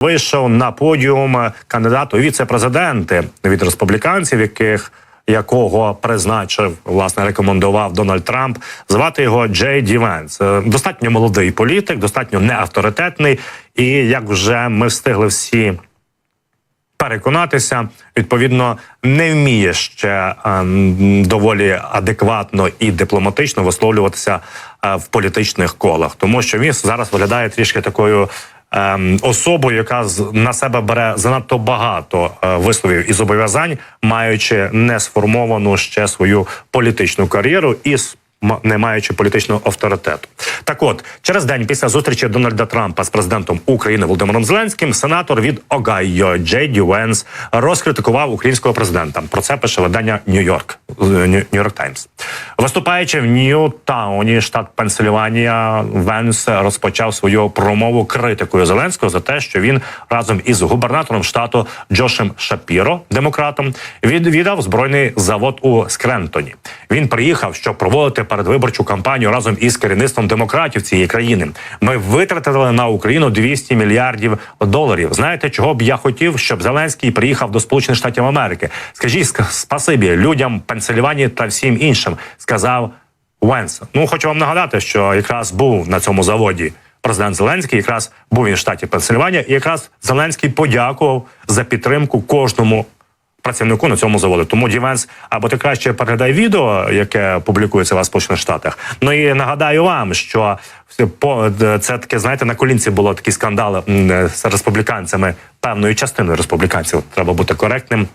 вийшов на подіум кандидат у віце-президенти від республіканців, яких якого призначив власне рекомендував Дональд Трамп. Звати його Джей Ді Венс. Е, Достатньо молодий політик, достатньо неавторитетний. І як вже ми встигли всі переконатися, відповідно, не вміє ще ем, доволі адекватно і дипломатично висловлюватися е, в політичних колах, тому що він зараз виглядає трішки такою. Ем, Особою, яка на себе бере занадто багато е, висловів і зобов'язань, маючи не сформовану ще свою політичну кар'єру і не маючи політичного авторитету. Так от, через день після зустрічі Дональда Трампа з президентом України Володимиром Зеленським, сенатор від Огайо Джей Ді Венс розкритикував українського президента. Про це пише видання Нью-Йорк Нью-Йорк Таймс. Виступаючи в Нью-Тауні, штат Пенсильванія, Венс розпочав свою промову критикою Зеленського за те, що він разом із губернатором штату Джошем Шапіро, демократом, відвідав збройний завод у Скрентоні. Він приїхав, щоб проводити передвиборчу кампанію разом із керівництвом демократів цієї країни. Ми витратили на Україну 200 мільярдів доларів. Знаєте, чого б я хотів, щоб Зеленський приїхав до Сполучених Штатів Америки? Скажіть спасибі людям Пенсильванії та всім іншим, сказав Венс. Ну хочу вам нагадати, що якраз був на цьому заводі. Президент Зеленський якраз був він в штаті Пенсильванія, і якраз Зеленський подякував за підтримку кожному працівнику на цьому заводі. Тому Дівенс, або ти краще переглядай відео, яке публікується в Сполучених Штатах. Ну і нагадаю вам, що по це таке, знаєте, на колінці було такі скандали з республіканцями, певною частиною республіканців. Треба бути коректним.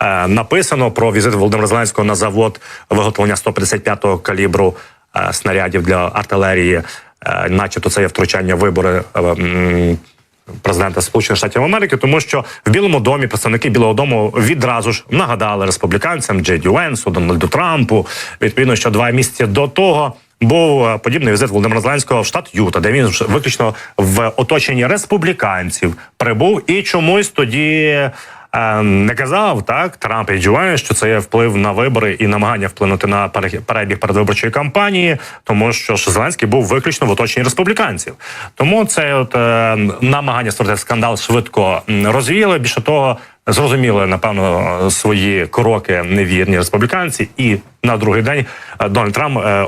Е, написано про візит Володимира Зеленського на завод виготовлення 155-го калібру е, снарядів для артилерії, е, начебто це є втручання вибори. Президента Сполучених Штатів Америки, тому що в Білому домі представники Білого Дому відразу ж нагадали республіканцям Джеді Уенсу, Дональду Трампу. Відповідно, що два місяці до того був е, подібний візит Володимира Зеленського в штат Юта, де він виключно в оточенні республіканців прибув і чомусь тоді не казав так Трамп Джуен, що це є вплив на вибори і намагання вплинути на перебіг передвиборчої кампанії, тому що ж Зеленський був виключно в оточенні республіканців. Тому це от е, намагання створити скандал швидко розвіяли. Більше того, зрозуміли напевно свої кроки невірні республіканці, і на другий день е, Дональд Трамп е,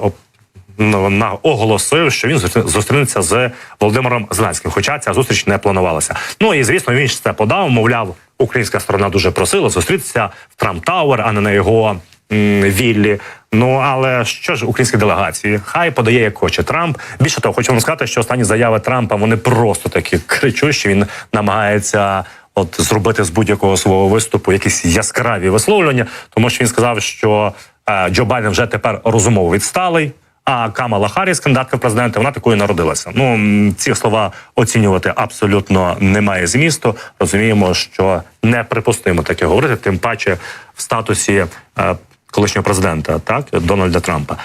оголосив, що він зустрінеться з Володимиром Зеленським. Хоча ця зустріч не планувалася. Ну і звісно, він ж це подав. Мовляв, українська сторона дуже просила зустрітися в Трамп Тауер, а не на його віллі. Ну але що ж українські делегації? Хай подає як хоче Трамп. Більше того, хочу вам сказати, що останні заяви Трампа вони просто такі кричущі. Він намагається. От зробити з будь-якого свого виступу якісь яскраві висловлювання, тому що він сказав, що е, Джо Байден вже тепер розумово відсталий. А Камала Харріс, кандидатка в президенти, вона такою народилася. Ну ці слова оцінювати абсолютно немає змісту. Розуміємо, що неприпустимо таке говорити, тим паче в статусі е, колишнього президента, так Дональда Трампа.